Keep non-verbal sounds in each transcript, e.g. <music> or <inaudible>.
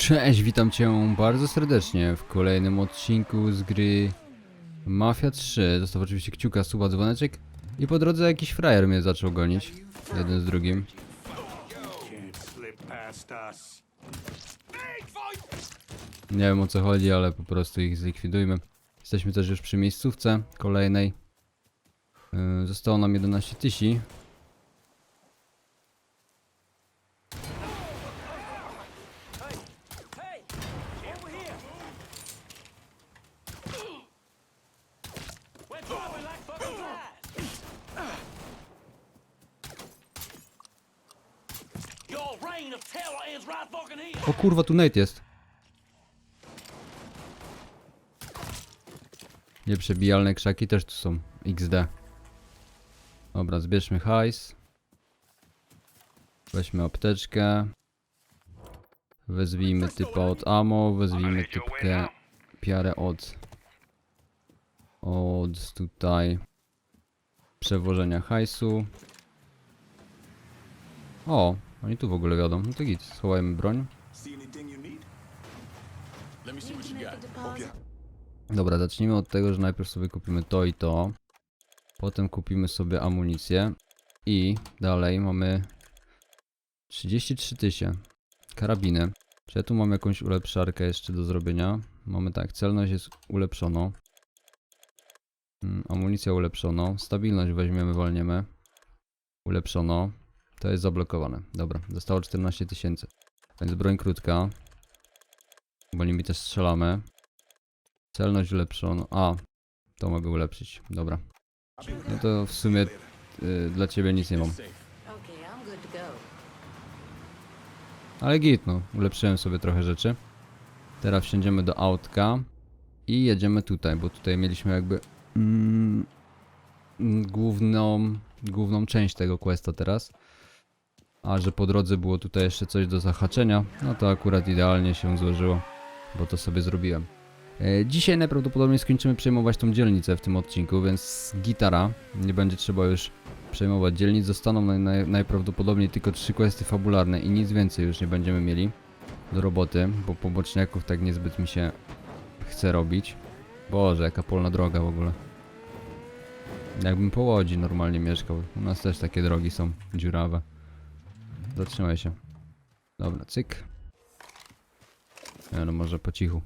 Cześć, witam cię bardzo serdecznie w kolejnym odcinku z gry Mafia 3. Zostaw oczywiście kciuka, suba, dzwoneczek i po drodze jakiś frajer mnie zaczął gonić. Jeden z drugim. Nie wiem o co chodzi, ale po prostu ich zlikwidujmy. Jesteśmy też już przy miejscówce kolejnej. Yy, Zostało nam 11 tysięcy. We're dropping like fucking flies. Your reign of terror ends right fucking here. O kurwa, tu Nate jest. Nieprzebijalne krzaki też tu są. XD. Dobra, zbierzmy hajs. Weźmy apteczkę. Wezwijmy typa od ammo, wezwijmy typkę piarę od od tutaj przewożenia hajsu. O, oni tu w ogóle wiadą. No to git, schowajmy broń. See anything you need? Let me see what you got. Okay. Dobra, zacznijmy od tego, że najpierw sobie kupimy to i to. Potem kupimy sobie amunicję. I dalej mamy 33 tysiące. Karabiny. Czy ja tu mam jakąś ulepszarkę jeszcze do zrobienia? Mamy tak, celność jest ulepszoną. Mm, amunicja ulepszoną. Stabilność weźmiemy, walniemy. Ulepszono. To jest zablokowane. Dobra, zostało 14 tysięcy. Więc broń krótka. Bo nimi też strzelamy. Celność ulepszono. A, to mogę ulepszyć. Dobra. No to w sumie y, dla ciebie nic nie mam. Ale git, no. Ulepszyłem sobie trochę rzeczy. Teraz wsiądziemy do autka i jedziemy tutaj, bo tutaj mieliśmy jakby mm, główną, główną część tego questa teraz. A że po drodze było tutaj jeszcze coś do zahaczenia, no to akurat idealnie się złożyło, bo to sobie zrobiłem. E, Dzisiaj najprawdopodobniej skończymy przejmować tą dzielnicę w tym odcinku, więc gitara. Nie będzie trzeba już przejmować dzielnic. Zostaną naj, naj, najprawdopodobniej tylko trzy questy fabularne i nic więcej już nie będziemy mieli do roboty, bo poboczniaków tak niezbyt mi się chce robić. Boże, jaka polna droga w ogóle. Jakbym po Łodzi normalnie mieszkał. U nas też takie drogi są dziurawe. Zatrzymaj się. Dobra, cyk. No, może po cichu.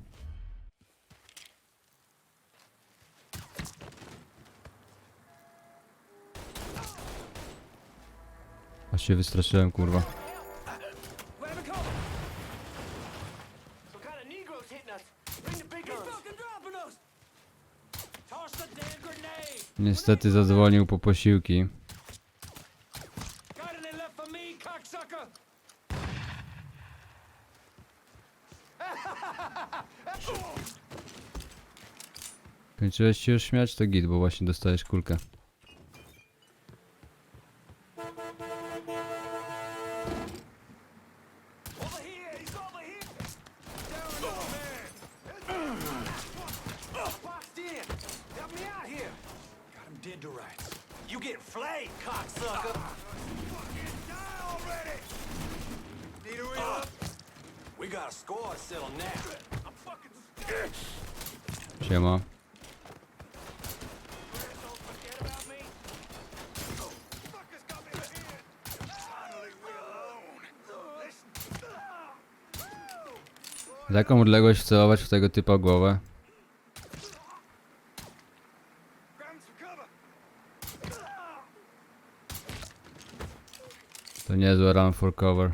Aż się wystraszyłem, kurwa. Grab a cover. Some Kończyłeś się już śmiać? To git, bo właśnie dostajesz kulkę. Over here. He's over here. Down low, man. Boxed in. Help me out here. Got him dead to rights. You get flayed, cocksucker. Fucking die already! Need a real up? We got a score to settle now. I'm fucking scared. Siema. Don't forget about me. Fuckers got me here. Finally, we're alone. Listen. Jaką odległość wcelować w tego typa głowę? To niezłe run for cover.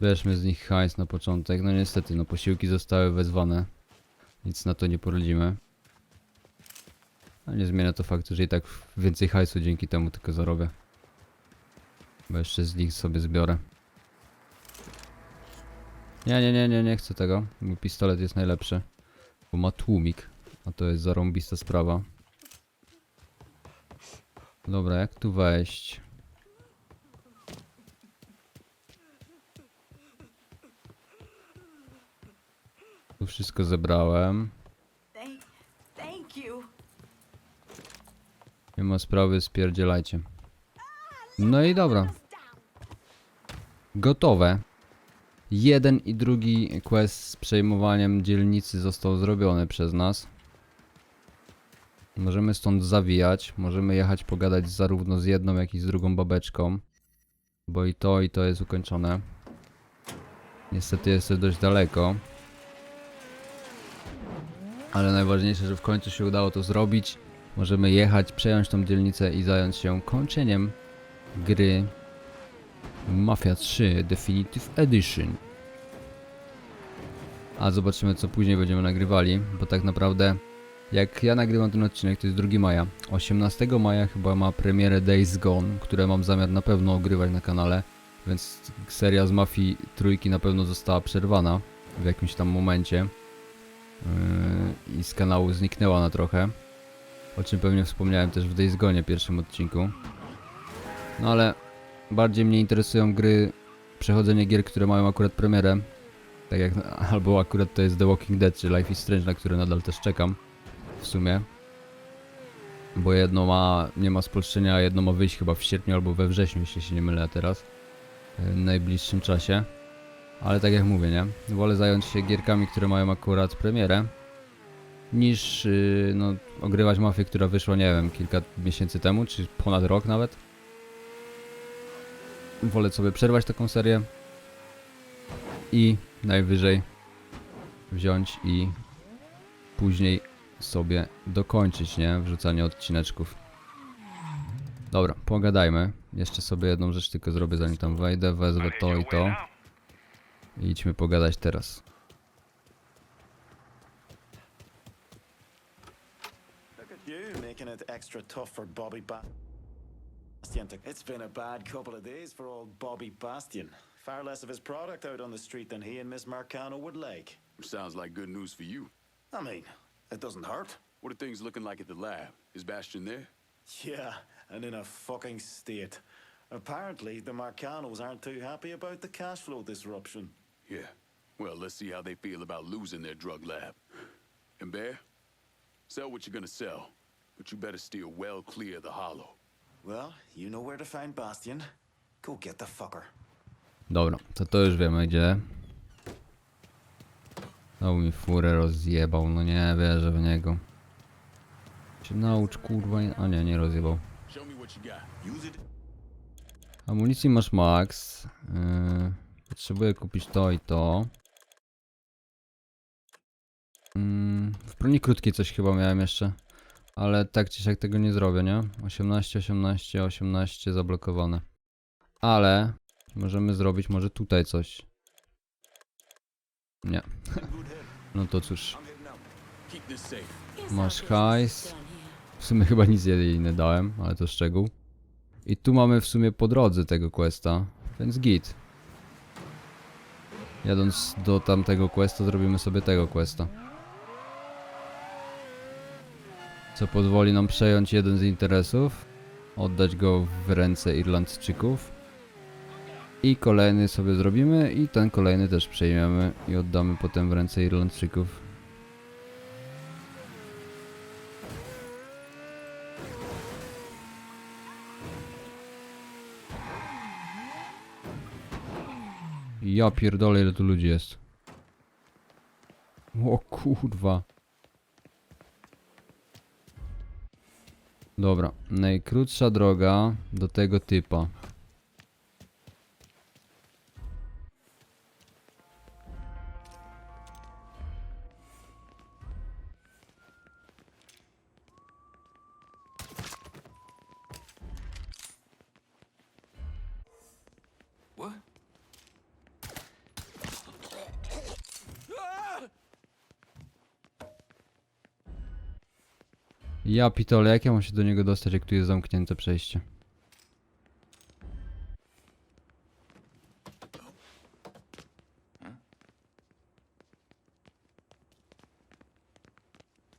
Weźmy z nich hajs na początek. No niestety, no posiłki zostały wezwane. Nic na to nie poradzimy. A nie zmienia to faktu, że i tak więcej hajsu dzięki temu tylko zarobię. Bo jeszcze z nich sobie zbiorę. Nie, nie, nie, nie, nie chcę tego. Mój pistolet jest najlepszy. Bo ma tłumik. A to jest zarąbista sprawa. Dobra, jak tu wejść? Tu wszystko zebrałem. Nie ma sprawy, spierdzielajcie. No i dobra. gotowe. Jeden i drugi quest z przejmowaniem dzielnicy został zrobiony przez nas. Możemy stąd zawijać, możemy jechać pogadać zarówno z jedną, jak i z drugą babeczką. Bo i to, i to jest ukończone. Niestety jest to dość daleko. Ale najważniejsze, że w końcu się udało to zrobić. Możemy jechać, przejąć tą dzielnicę i zająć się kończeniem gry Mafia 3 Definitive Edition. A zobaczymy co później będziemy nagrywali, bo tak naprawdę jak ja nagrywam ten odcinek, to jest 2 maja. 18 maja chyba ma premierę Days Gone, które mam zamiar na pewno ogrywać na kanale, więc seria z Mafii trójki na pewno została przerwana w jakimś tam momencie yy, i z kanału zniknęła na trochę. O czym pewnie wspomniałem też w Days Gone pierwszym odcinku. No ale bardziej mnie interesują gry, przechodzenie gier, które mają akurat premierę. Tak jak, <laughs> albo akurat to jest The Walking Dead czy Life is Strange, na które nadal też czekam. W sumie. Bo jedno ma, nie ma spolszczenia, a jedno ma wyjść chyba w sierpniu albo we wrześniu, jeśli się nie mylę teraz. W najbliższym czasie. Ale tak jak mówię, nie? Wolę zająć się gierkami, które mają akurat premierę. Niż yy, no, ogrywać mafię, która wyszła, nie wiem, kilka miesięcy temu, czy ponad rok nawet. Wolę sobie przerwać taką serię i najwyżej wziąć i później sobie dokończyć, nie? Wrzucanie odcineczków. Dobra, pogadajmy. Jeszcze sobie jedną rzecz tylko zrobię zanim tam wejdę, wezwę to i to. I idźmy pogadać teraz. Look at you making it extra tough for Bobby Bastion. To- It's been a bad couple of days for old Bobby Bastian. Far less of his product out on the street than he and Miss Marcano would like. Sounds like good news for you. I mean, it doesn't hurt. What are things looking like at the lab? Is Bastion there? Yeah, and in a fucking state. Apparently, the Marcanos aren't too happy about the cash flow disruption. Yeah. Well, let's see how they feel about losing their drug lab. And Bear, sell what you're gonna sell, but you better steer well clear of the hollow. Well, you know where to find Bastion. Go get the fucker. Dobra, to to już wiemy gdzie. Znowu mi furę rozjebał, no nie wierzę w niego. Się naucz kurwa, nie- a nie, nie rozjebał. Amunicji masz max. Yy, potrzebuję kupić to i to. Yy, w broni krótkiej coś chyba miałem jeszcze. Ale tak czy siak tego nie zrobię, nie? 18, 18, 18 zablokowane. Ale możemy zrobić może tutaj coś. Nie. <laughs> no to cóż. Masz hajs. W sumie chyba nic jej nie dałem, ale to szczegół. I tu mamy w sumie po drodze tego questa, więc git. Jadąc do tamtego questa zrobimy sobie tego questa. Co pozwoli nam przejąć jeden z interesów, oddać go w ręce Irlandczyków. I kolejny sobie zrobimy i ten kolejny też przejmiemy i oddamy potem w ręce Irlandczyków. Ja pierdolę ile tu ludzi jest. O kurwa. Dobra, najkrótsza droga do tego typa. Ja pitole, jak ja mam się do niego dostać, jak tu jest zamknięte przejście?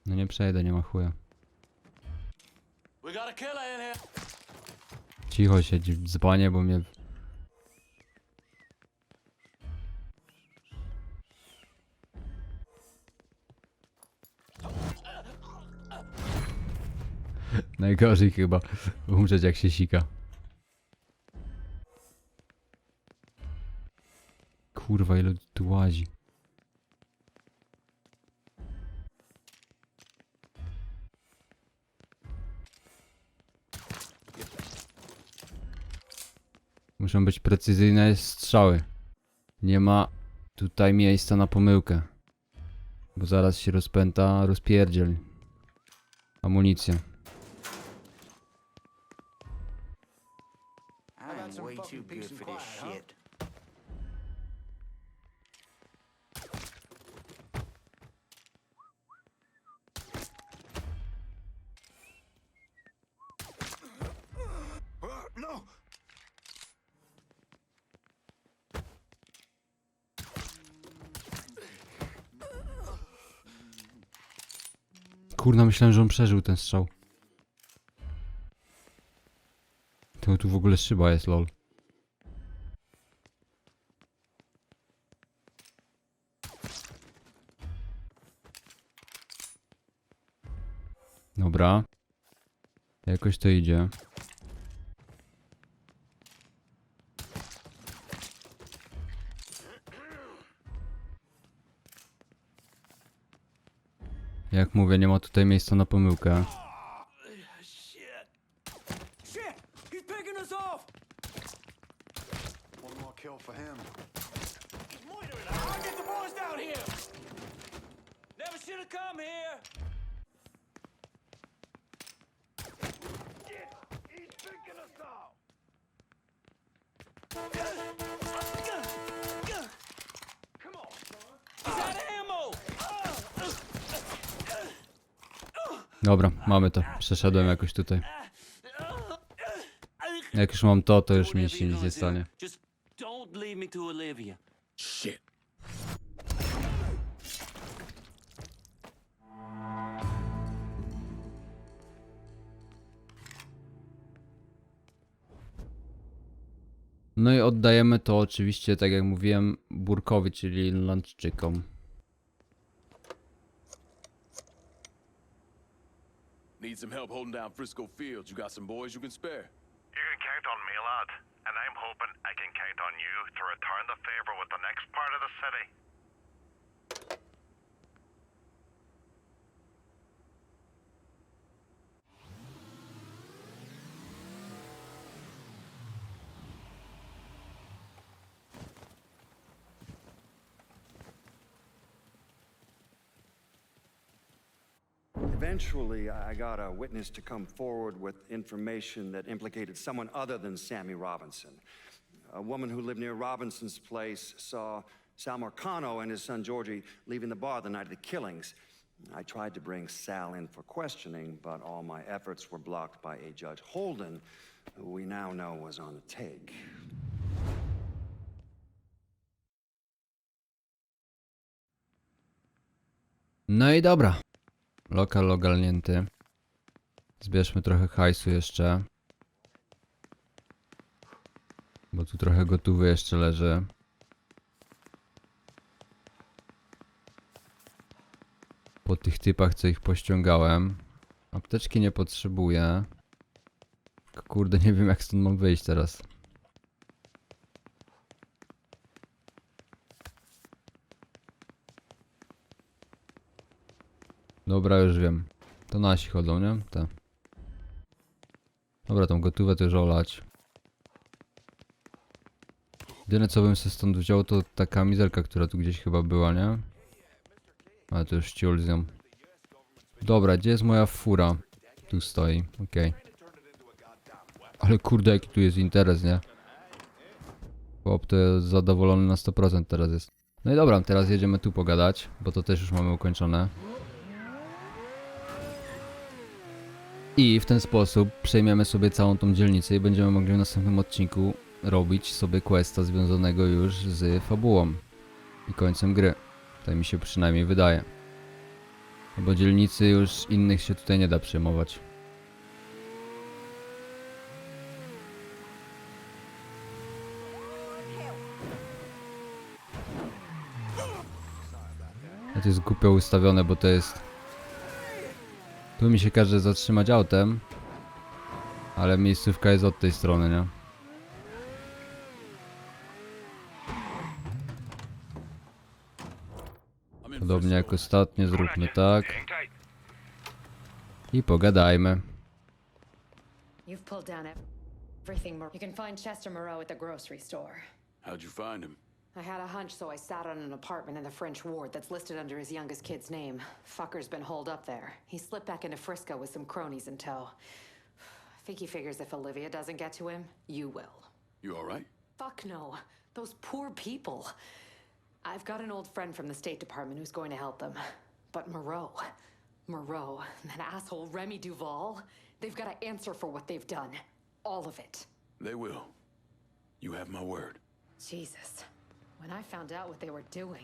No nie przejdę, nie ma chuja. Cicho siedzi, dzbanie, bo mnie... Najgorzej chyba umrzeć jak się sika. Kurwa, ile tu łazi. Muszą być precyzyjne strzały. Nie ma tutaj miejsca na pomyłkę. Bo zaraz się rozpęta rozpierdziel. Amunicja. I am way too good for this shit. Uh, no! Kurna, myślałem, że on przeżył ten strzał. Tu w ogóle szyba jest, lol. Dobra. Jakoś to idzie. Jak mówię, nie ma tutaj miejsca na pomyłkę. Mamy to. Przeszedłem jakoś tutaj. Jak już mam to, to już mi się nic nie stanie. No i oddajemy to oczywiście, tak jak mówiłem, Burkowi, czyli Irlandczykom. Need some help holding down Frisco Fields. You got some boys you can spare? You can count on me, lad. And I'm hoping I can count on you to return the favor with the next part of the city. Eventually, I got a witness to come forward with information that implicated someone other than Sammy Robinson. A woman who lived near Robinson's place saw Sal Marcano and his son Georgie leaving the bar the night of the killings. I tried to bring Sal in for questioning, but all my efforts were blocked by a Judge Holden, who we now know was on the take. No i dobra. Lokal ogarnięty. Zbierzmy trochę hajsu jeszcze. Bo tu trochę gotówy jeszcze leży. Po tych typach, co ich pościągałem. Apteczki nie potrzebuję. Kurde, nie wiem jak stąd mam wyjść teraz. Dobra, już wiem. To nasi chodzą, nie? Te. Dobra, tą gotówę też olać. Jedyne co bym sobie stąd wziął to ta kamizelka, która tu gdzieś chyba była, nie? Ale to już ciul z nią. Dobra, gdzie jest moja fura? Tu stoi, okej. Ale kurde, jaki tu jest interes, nie? Chłop to jest zadowolony na 100% teraz jest. No i dobra, teraz jedziemy tu pogadać, bo to też już mamy ukończone. I w ten sposób przejmiemy sobie całą tą dzielnicę i będziemy mogli w następnym odcinku robić sobie questa związanego już z fabułą i końcem gry. Tak mi się przynajmniej wydaje. Bo dzielnicy już innych się tutaj nie da przejmować. To jest głupio ustawione, bo to jest tu mi się każe zatrzymać autem. Ale miejscówka jest od tej strony, nie? Podobnie jak ostatnio, zróbmy tak. I pogadajmy. You've pulled down. You can find Chester Moreau at the grocery store. How'd you find him? I had a hunch, so I sat on an apartment in the French ward that's listed under his youngest kid's name. Fucker's been holed up there. He slipped back into Frisco with some cronies in tow. I think he figures if Olivia doesn't get to him, you will. You all right? Fuck no. Those poor people. I've got an old friend from the State Department who's going to help them. But Moreau, Moreau, that asshole Remy Duval, they've got to answer for what they've done. All of it. They will. You have my word. Jesus.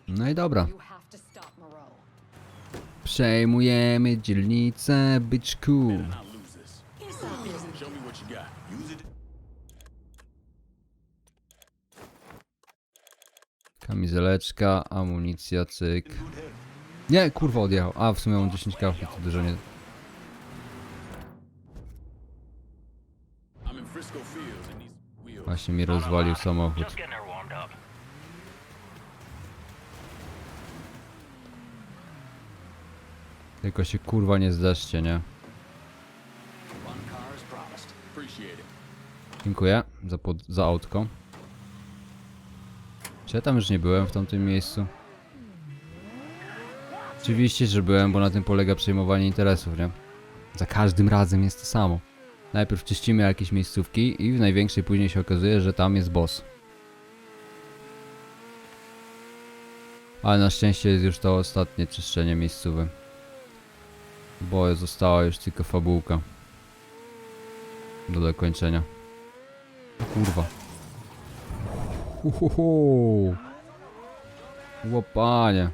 No i dobra. Przejmujemy dzielnicę, byczku. Kamizeleczka, amunicja, cyk. Nie, kurwa odjechał. A, w sumie mam 10 kafli, to dużo nie... Właśnie mi rozwalił samochód. Tylko się kurwa nie zdeszcie, nie? Dziękuję za, pod, za autko. Czy ja tam już nie byłem w tamtym miejscu? Oczywiście, że byłem, bo na tym polega przejmowanie interesów, nie? Za każdym razem jest to samo. Najpierw czyścimy jakieś miejscówki i w największej później się okazuje, że tam jest boss. Ale na szczęście jest już to ostatnie czyszczenie miejscówe. Bo została już tylko fabułka. Do dokończenia. Kurwa. Uhuhu. Łopanie.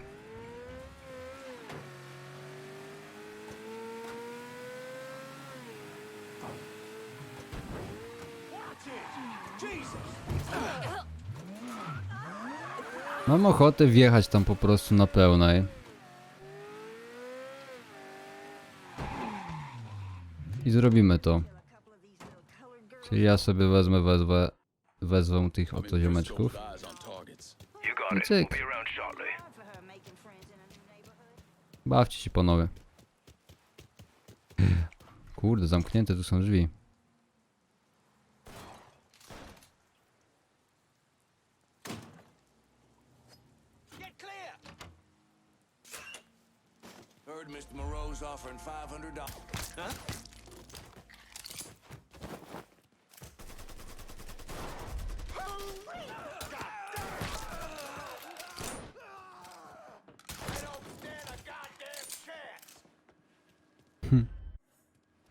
Mam ochotę wjechać tam po prostu na pełnej. I zrobimy to. Czyli ja sobie wezmę, wezwę, wezwę tych oto ziomeczków. We'll cyk. Bawcie się panowie. Kurde, zamknięte tu są drzwi.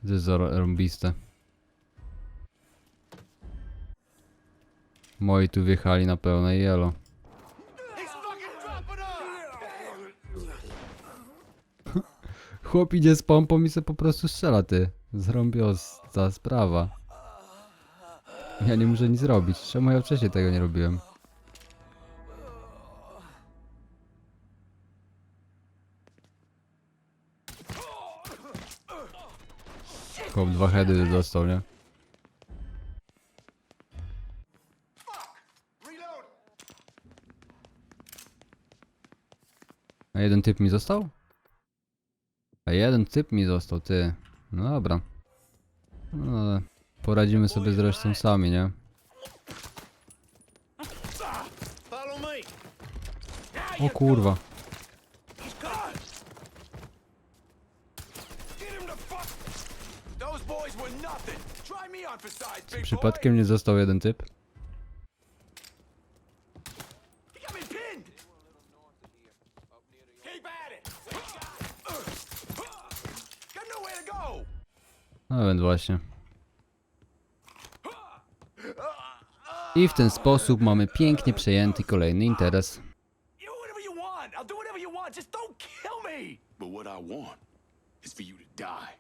To jest zarąbiste. Moi tu wjechali na pełnej jelo. <laughs> Chłop idzie z pompą i se po prostu strzela ty. Zrąbiosta sprawa. Ja nie muszę nic robić. Czemu ja wcześniej tego nie robiłem? Chłop dwa heady dostał, nie? A jeden typ mi został? A jeden typ mi został, ty. No dobra. No ale poradzimy sobie z resztą sami, nie? O kurwa. He's gone! Get him the fuck! Those boys were nothing! Try me on for size, big boy! Przypadkiem nie został jeden typ? No więc właśnie. I w ten sposób mamy pięknie przejęty kolejny interes. But what I want is for you to die.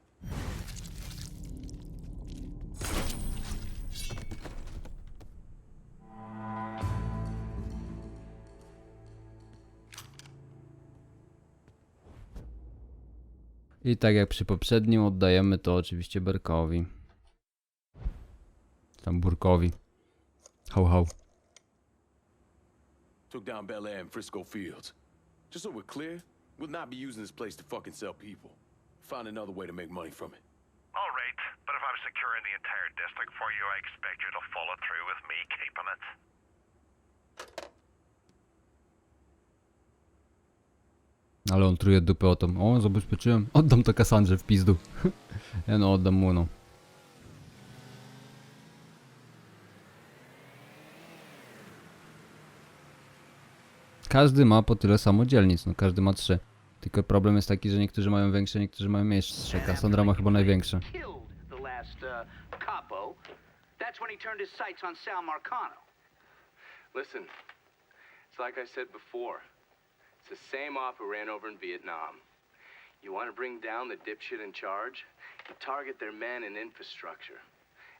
I tak jak przy poprzednim oddajemy to oczywiście Berkowi. Tam Burkowi. Ho ho. Took down Bel Air and Frisco Fields. Just so we're clear, We'll not be using this place to fucking sell people. Find another way to make money from it. All right, but if I'm securing the entire district for you, I expect you to follow through with me keeping it. Ale on truje dupę o tą. O, zabezpieczyłem. Oddam to Kassandrze w pizdu. <laughs> ja no, oddam mu no. Każdy ma po tyle samo dzielnic, no każdy ma trzy. Tylko problem jest taki, że niektórzy mają większe, niektórzy mają mniejsze. Kassandra ma chyba największe. That's when he turned his sights on Sal Marcano. Listen, it's like I said before. It's the same off who ran over in Vietnam. You want to bring down the dipshit in charge? You target their men and infrastructure.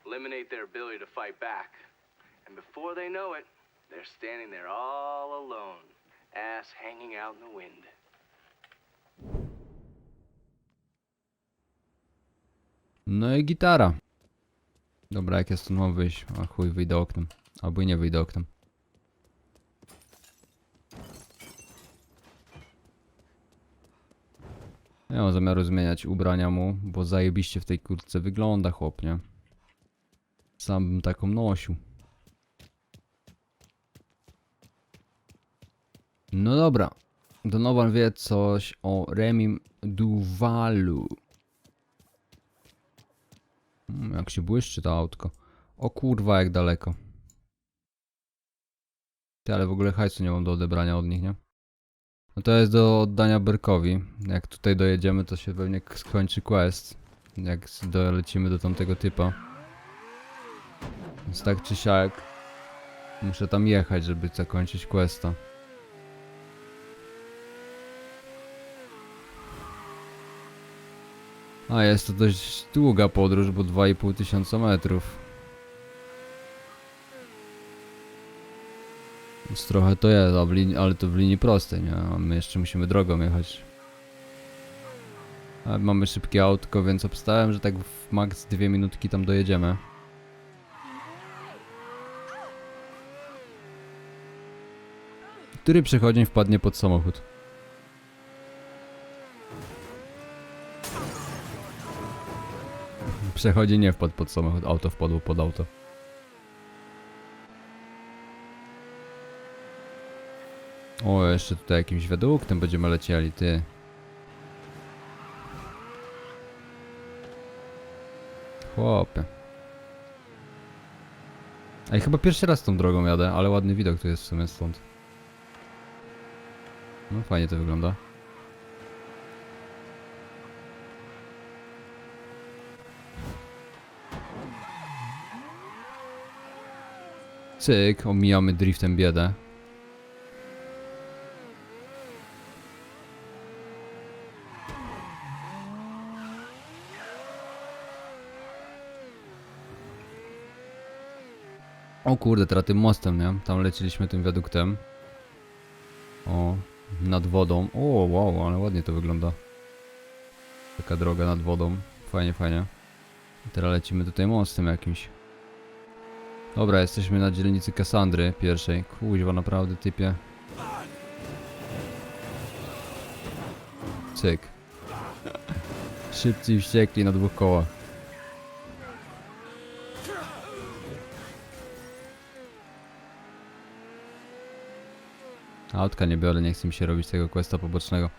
Eliminate their ability to fight back. And before they know it, they're standing there all alone, ass hanging out in the wind. No i gitara. Dobra, jak ja stąd mam wyjść? A chuj, wyjdę oknem. Albo nie wyjdę oknem. Nie mam zamiaru zmieniać ubrania mu, bo zajebiście w tej kurtce wygląda chłop, nie? Sam bym taką nosił. No dobra. Donovan wie coś o Remim Duvalu. Mm, Jak się błyszczy to autko. O kurwa, jak daleko. Ty, ale w ogóle hajsu nie mam do odebrania od nich, nie? No to jest do oddania Berkowi. Jak tutaj dojedziemy, to się pewnie skończy quest. Jak dolecimy do tamtego typa. Więc tak czy siak muszę tam jechać, żeby zakończyć questa. A jest to dość długa podróż, bo 2,5 tysiąca metrów. Więc trochę to jest, a w linii, ale to w linii prostej, nie? A my jeszcze musimy drogą jechać. A mamy szybkie autko, więc obstałem, że tak w max dwie minutki tam dojedziemy. Który przechodzień wpadnie pod samochód? Przechodzi nie wpadł pod samochód, auto wpadło pod auto. O, jeszcze tutaj jakimś wiaduktem będziemy lecieli, ty. Chłopie. Ej, chyba pierwszy raz tą drogą jadę, ale ładny widok tu jest w sumie stąd. No fajnie to wygląda. Cyk, omijamy driftem biedę. O kurde, teraz tym mostem, nie? Tam leciliśmy tym wiaduktem. O, nad wodą. O, wow, ale ładnie to wygląda. Taka droga nad wodą. Fajnie, fajnie. I teraz lecimy tutaj mostem jakimś. Dobra, jesteśmy na dzielnicy Kassandry pierwszej. Kuźwa, naprawdę typie. Cyk. Szybcy wściekli na dwóch kołach. Autka nie biorę, nie chcę mi się robić tego questa pobocznego.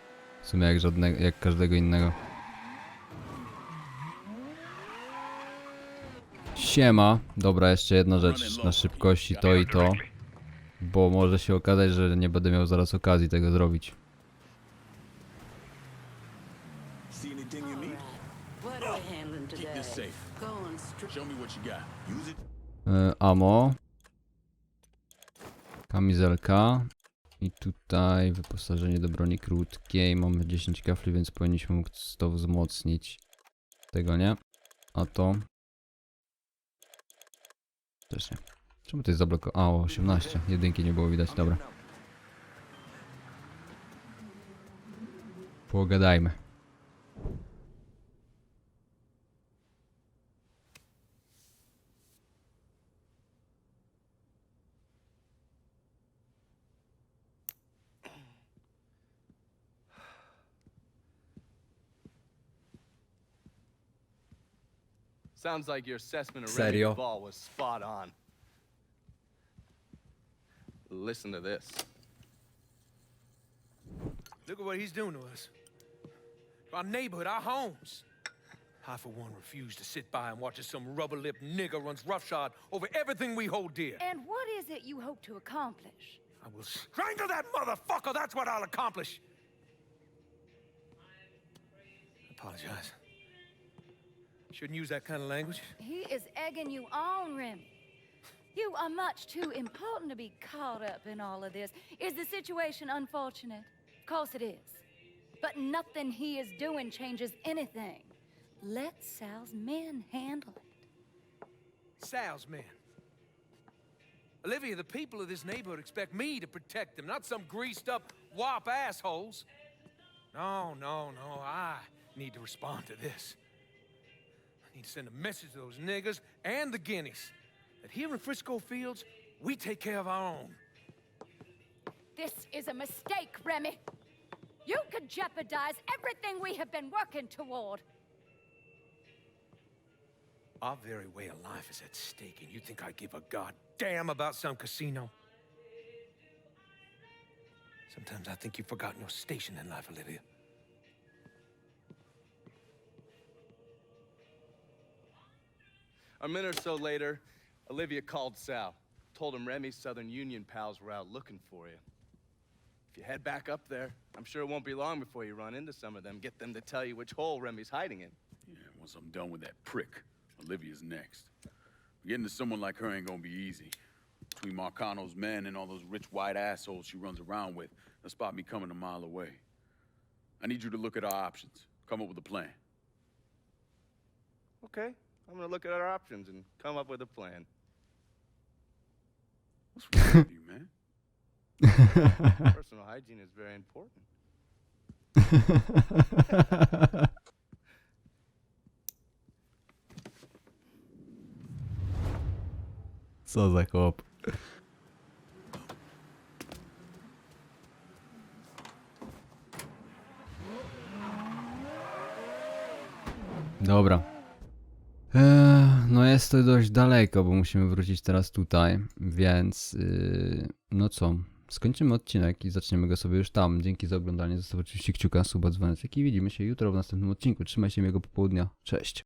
W sumie jak żadnego, jak każdego innego. Siema. Dobra, jeszcze jedna rzecz na szybkości, to i to. Bo może się okazać, że nie będę miał zaraz okazji tego zrobić. It. E, amo. Kamizelka. I tutaj wyposażenie do broni krótkiej. Mamy 10 kafli, więc powinniśmy móc to wzmocnić. Tego nie. A to. Też nie. Czemu to jest zablokowane? A, o 18. Jedynki nie było widać, dobra. Pogadajmy. Sounds like your assessment of Serio? Remy Ball was spot on. Listen to this. Look at what he's doing to us. Our neighborhood, our homes. I, for one, refuse to sit by and watch as some rubber-lipped nigger runs roughshod over everything we hold dear. And what is it you hope to accomplish? I will strangle that motherfucker. That's what I'll accomplish. I apologize. Shouldn't use that kind of language. He is egging you on, Remy. You are much too important to be caught up in all of this. Is the situation unfortunate? Of course it is. But nothing he is doing changes anything. Let Sal's men handle it. Sal's men. Olivia, the people of this neighborhood expect me to protect them, not some greased up wop assholes. No, no, no. I need to respond to this. To send a message to those niggers and the guineas that here in Frisco Fields, we take care of our own. This is a mistake, Remy. You could jeopardize everything we have been working toward. Our very way of life is at stake, and you think I give a goddamn about some casino? Sometimes I think you've forgotten your station in life, Olivia. A minute or so later, Olivia called Sal. Told him Remy's Southern Union pals were out looking for you. If you head back up there, I'm sure it won't be long before you run into some of them. Get them to tell you which hole Remy's hiding in. Yeah, once I'm done with that prick, Olivia's next. Getting to someone like her ain't gonna be easy. Between Marcano's men and all those rich white assholes she runs around with, they'll spot me coming a mile away. I need you to look at our options. Come up with a plan. Okay, I'm gonna look at our options and come up with a plan. What's wrong with you, man? <laughs> Personal hygiene is very important. Co za chłop. Dobra. No jest to dość daleko, bo musimy wrócić teraz tutaj, więc yy, no co, skończymy odcinek i zaczniemy go sobie już tam. Dzięki za oglądanie, zostaw oczywiście kciuka, suba, dzwoneczek i widzimy się jutro w następnym odcinku. Trzymaj się miłego popołudnia, cześć.